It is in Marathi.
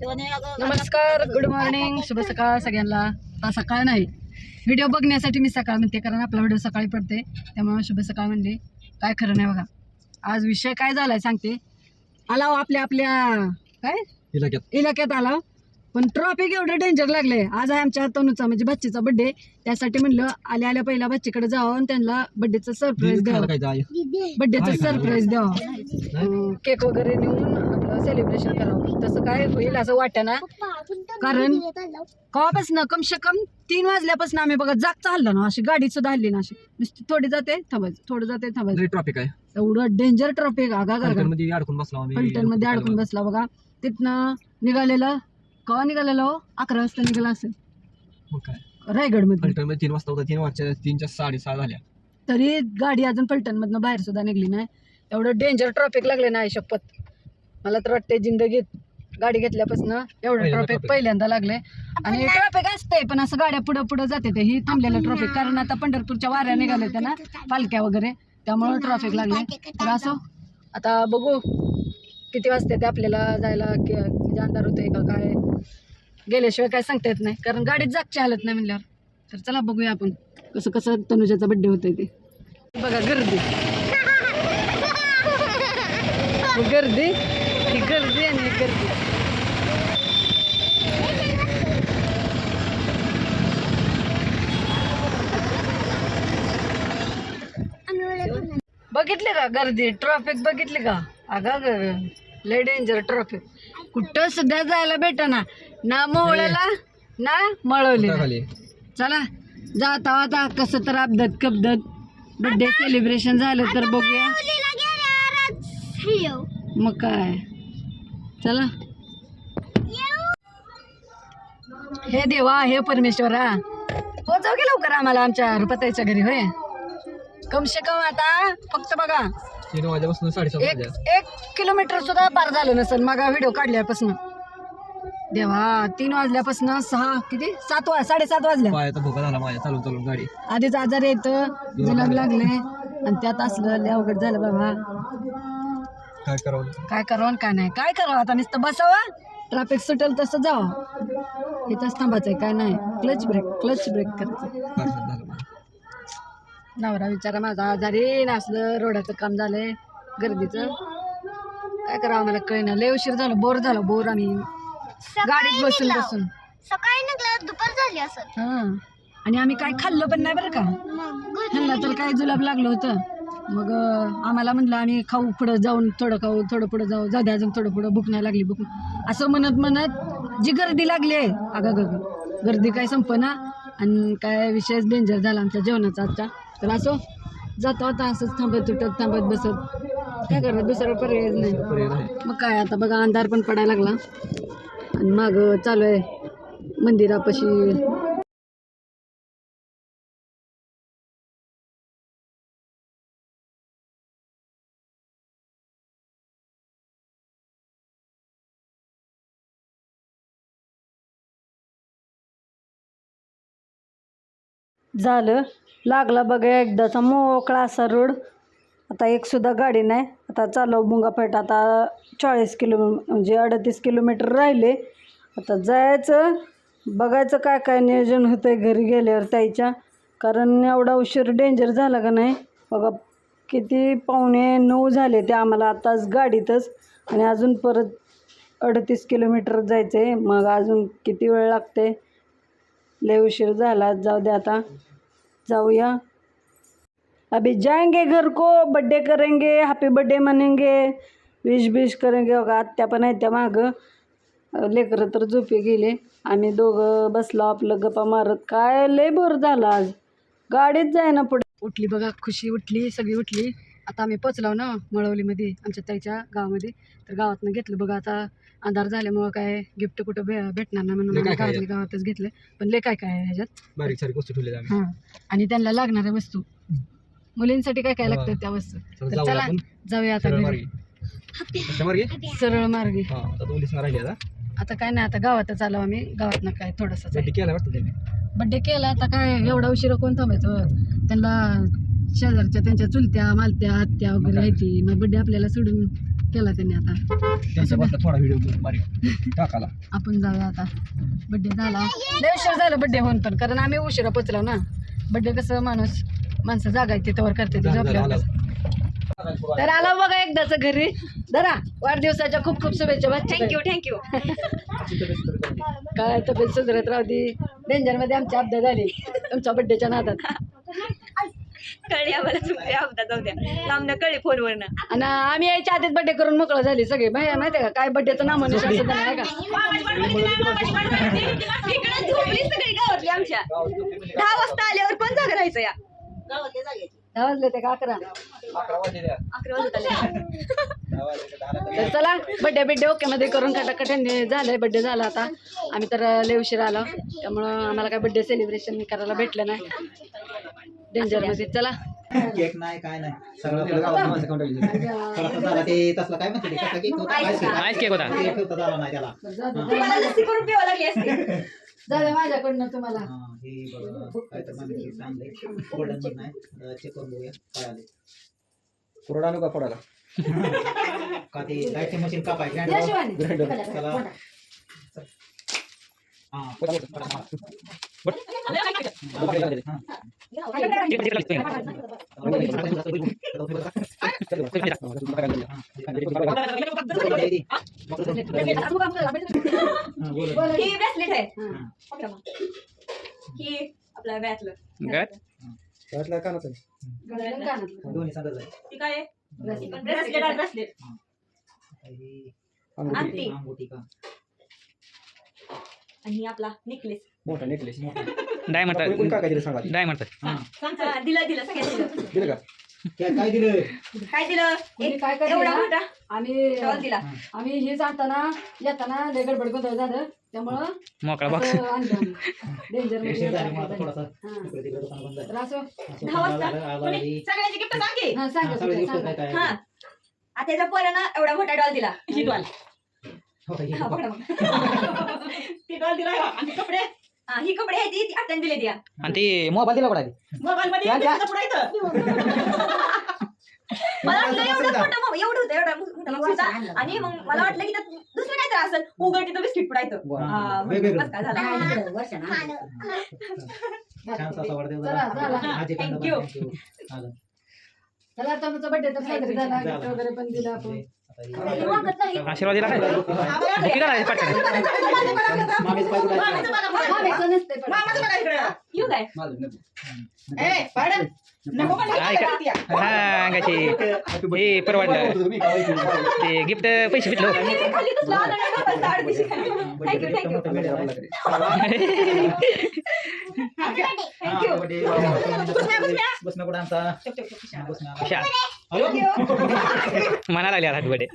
नमस्कार गुड मॉर्निंग शुभ सकाळ सगळ्यांना. आता सकाळ नाही. व्हिडिओ बघण्यासाठी मी सकाळ म्हणते कारण आपला व्हिडिओ सकाळी पडते. त्यामुळे शुभ सकाळ म्हणले. काय खरं नाही बघा. आज विषय काय झालाय सांगते. आलाव आपल्या आपल्या काय? इलाक्यात. इलाक्यात आला पण ट्रॉफिक एवढं डेंजर लागलंय. आज आहे आमच्या तनुचा म्हणजे बच्चीचा बड्डे त्यासाठी म्हणलं आल्या आल्या पहिला बच्चीकडे जावं आणि त्यांना बड्डेचं सरप्राईज द्यावं. बड्डेचं सरप्राईज द्यावं. केक वगैरे नेऊन सेलिब्रेशन करावं तसं काय होईल असं वाटतं ना? कारण कवापासून कमसे कम तीन वाजल्यापासून आम्ही बघा जागचा हल्ला ना अशी गाडी सुद्धा हल्ली ना अशी. नुसती थोडी जाते थांबायचं थोडं जाते थांबायचं. ट्रॉफिक आहे. एवढं डेंजर ट्रॉफिक आगा मध्ये अडकून बसला फलटणमध्ये अडकून बसला बघा. तिथनं निघालेलं कवा निघालेलं हो? अकरा वाजता निघाला असेल. रायगडमध्ये तीन वाजता होता तीन वाजता तीनच्या साडेसहा झाल्या. तरी गाडी अजून फलटण मधनं बाहेर सुद्धा निघली नाही. एवढं डेंजर ट्रॉफिक लागले नाही शपथ. मला तर वाटते जिंदगीत गाडी घेतल्यापासून एवढं पहिल्यांदा ट्रॉफिक traffic. पहिल्यांदा लागले आणि ट्रॉफिक असते पण असं गाड्या पुढं पुढं जाते ते. ही थांबलेलं ट्रॉफिक कारण आता पंढरपूरच्या वाऱ्या निघाले त्या ना पालख्या वगैरे. त्यामुळं ट्रॉफिक लागले तर असो आता बघू किती वाजते ते आपल्याला जायला कि- म्हणजे अंधार होतोय का काय? गेल्याशिवाय काय सांगता येत नाही. कारण गाडीत जागची हालत नाही म्हणल्यावर. तर चला बघूया आपण कसं कसं तनुजाचा बड्डे होतोय ते. बघा गर्दी. गर्दी? गर्दी आणि गर्दी बघितले का गर्दी? ट्रॉफिक बघितली का? अगा लय डेंजर ट्रॉफिक कुठं सुद्धा जायला भेटना. ना मोहळ्याला ना मळवले चला जाता आता कसं तर अपदत कपदत बड्डे सेलिब्रेशन झालं तर बघूया. मग काय? चला. हे देवा हे परमेश्वरा. पोहोचव की लवकर आम्हाला आमच्या रुपताईच्या घरी होय? कमसे कम आता फक्त बघा. तीन वाजल्यापासून साडेसात एक वाजल्या एक किलोमीटर सुद्धा पार झालं नसेल. मग व्हिडिओ काढल्यापासून. देवा तीन वाजल्यापासून सहा किती? सात वाज साडेसात वाजल्या. पायाचा धोका झाला माझ्या चालून चालून गाडी. आधीच आजार येतं जुलाब लागले. आणि त्यात असलं लय अवघड झालं बाबा. काय करावं काय करावं आणि काय नाही? काय करावं? आता नुसतं बसावं ट्रॅफिक सुटेल तसं जावं. इथंच थांबायचं आहे काय नाही. क्लच ब्रेक क्लच ब्रेक करायचं झालं. नवरा विचारा माझा आजारी नसलं रोडाचं काम झालंय गर्दीचं. काय करावं मला कळना. लय उशीर झालं बोर झालं बोर आणि गाडीत बसून बसून. सकाळी निघलं दुपार झाली असं. हा. आणि आम्ही काय खाल्लं पण नाही बरं का? ह्यांना तर काय जुलाब लागलं होतं. मग आम्हाला म्हणलं आम्ही खाऊ पुढं जाऊन थोडं खाऊ थोडं पुढं जाऊ जाऊ द्या अजून थोडं पुढं भूक नाही लागली भूक असं म्हणत म्हणत जी गर्दी लागली आहे अगं ग गर्दी काय संपना आणि काय विषयच डेंजर झाला आमच्या जेवणाचा आजचा. तर असो जातो आता असंच थांबत तुटत थांबत बसत. काय करत दुसरा पर्याय नाही. पर्याय नाही. मग काय आता बघा अंधार पण पडायला लागला. आणि माग चालू आहे मंदिरापाशी झालं. लागला बघा एकदाचा मोकळा असा रोड. आता एक सुद्धा गाडी नाही. आता चालव मुंगापेठ आता चाळीस किलो म्हणजे अडतीस किलोमीटर राहिले. आता जायचं बघायचं काय काय नियोजन होतंय घरी गेल्यावर त्याच्या कारण एवढा उशीर डेंजर झाला का नाही? बघा किती पावणे नऊ झाले ते आम्हाला आताच गाडीतच. आणि अजून परत अडतीस किलोमीटर जायचं आहे मग अजून किती वेळ लागते लय उशीर झाला. जाऊ दे आता. जाऊया. अभी जाएंगे घर को. बड्डे करेंगे. हॅपी बड्डे म्हणेंगे विश बिश करेंगे. बघा आत्या पण आहेत त्या मागं. लेकरं तर झोपे गेले. आम्ही दोघं बसलो आपलं गप्पा मारत. काय लय बोर झाला आज. गाडीत जाय ना पुढे. उठली बघा खुशी उठली सगळी उठली. आता आम्ही पोचलो ना मळवलीमध्ये आमच्या ताईच्या गावामध्ये. तर गावातनं घेतलं बघा आता अंधार झाल्यामुळं काय गिफ्ट कुठं भे भेटणार नाही म्हणून लय आम्ही काय काय गावातल्या गावातच घेतलं. पण लय काय काय आहे ह्याच्यात? बारीक सारीक वस्तू आम्ही. हां. आणि त्यांना लागणाऱ्या वस्तू. मुलींसाठी काय काय. लागतं त्या वस्तू? चला तर जाऊया चला आपण. जाऊया आता सरळ घरी. मार्गे. कशा मार्गे? सरळ मार्गे. हा आता दोन दिवस राहिले आता. आता काय नाही आता गावातच आलो आम्ही. गावातनं काय थोडंसं बड्डे केला वाटतं त्यांनी? बड्डे केला आता काय एवढा उशिरा कोण थांबायचं? त्यांना शेजारच्या त्यांच्या चुलत्या मालत्या आत्या वगैरे? माहिती मग बड्डे आपल्याला सोडून केला त्यांनी आता. थोडा व्हिडिओ बारीक. टाकाला. आपण जाऊया आता. बड्डे झाला. लय उशीर झाला बड्डे होऊन पण कारण आम्ही उशिरा पोचलो ना. बड्डे कसं माणूस माणसं जागायची तवर करते ते झोपल्यावर तर आलो बघा एकदाच घरी. धरा वाढदिवसाच्या खूप खूप शुभेच्छा. थँक्यू थँक्यू काय तब्येत सुधरत राहू दे. डेंजरमध्ये आमची अपघात झाली. तुमच्या बड्डेच्या नादात. कळली आम्हाला चुकते अपघात जाऊ द्या. लांबनं कळली फोनवरनं. आणि आम्ही यायच्या आधीच बड्डे करून मोकळं झाली सगळे. माहिती माहिती का? काय बड्डेचं नाव म्हणून सुद्धा नाही का? इकडे झोपली सगळी गावातली आमच्या. दहा वाजता आल्यावर पण जागा राहायचं या. दहा वाजले ते का अकरा? अकरा वाजत तर चला बड्डे बिड्डे ओके मध्ये करून खटाखटाने झालंय बड्डे झाला आता. आम्ही तर लय उशीर आलो. त्यामुळं आम्हाला काय बड्डे सेलिब्रेशन करायला भेटलं नाही. डेंजरमध्ये चला. केक नाही काय नाही. सगळं आपल्या गावात माणसं खाऊन टाकली. थोडासा झाला ते तसला. काय म्हणते ते? कसा केक होता? आईस का? आईस केक होता. केक ठेवता झाला नाही त्याला. मला लस्सी करून पिवा लागली असते. झालं माझ्याकडनं तुम्हाला. हा, हे बघा. काय तर म्हणते चांगलंय गोल्डन पण नाही. चेक करून बघूया. काय आले पुरडा आणू का का ते लाईटचे मशीन कापाय या शिवानी. चला हा ही ब्रेसलेट आहे ही आपल्या बॅटलं वाटलं का नसेल गळ्याला कानातलं. दोन्ही सांगत आहे ती काय आहे. ब्रेसलेट आहे ब्रेसलेट ही अंगठी अंगुठी का आणि ही आपला नेकलेस मोठा नेकलेस डायमंड कोणी काय दिलं सांगा डायमंड हा. दिलं दिलं सगळ्यांना दिलं. दिलं का? काय काय दिलं? काय दिलं? कोणी एक काय एवढा? मोठा? आम्ही दिला. आम्ही हे जाताना येताना लय गडबड गोंधळ झालं. त्यामुळं मोकळा बॉक्स. असं आणलं आम्ही. डेंजर पेशंट झाली मग आता मध्ये थोडासा हा. इकडे तिकडे दुकान बंद तर आहे. असं असं दहा वाजता? आला- आला- कोणी? आली. सगळ्यांची गिफ्ट सांग की. हा हा, सांगा सगळे. काय काय? हा. आता त्याच्या पोरानं एवढा मोठा डॉल दिला. ही. डॉल हो, पकडा मग. ती डॉल दिला. आणि कपडे हा ही कपडे आहेत ती आत्याने दिले द्या आणि ती मोबाईल दिला कुठे मोबाईल मध्ये त्याचं पुढं येतं. मला वाटलं एवढं मोठं एवढं होतं एवढा मोठा मोबाईल होता आणि मग मला वाटलं की त्यात दुसरं काय तर असेल उघड तिथं बिस्किट पुढायचं वा. हा, मग वेगवेगळं. बस काय झालं छान असा वाढदिवस चला, झाला. चला. आजी Thank कडनं you. पण thank you. आलं. चला आता तुमचा बड्डे तर साजरा झाला झाला. वगैरे पण दिलं आपण आता हे- हे वागत नाही. आशीर्वाद दिला काय पटकन मामीचं पाय कुठं आहे? मामाचं बघा, बघा. मामाचं नसते पण. मामाचं बघा इकडं. येऊ काय नको पण हा, इकडं. हा अंगाची हे परवडलं ते गिफ्ट पैसे भेटलो खाली तसलं आलं नाही ना, बस अडतीसशे खाली. Thank you, thank you. हा, बर्थडे. बसणं कुठं आमचा बसणं आला. शा अयो. म्हणा लागले आता बडे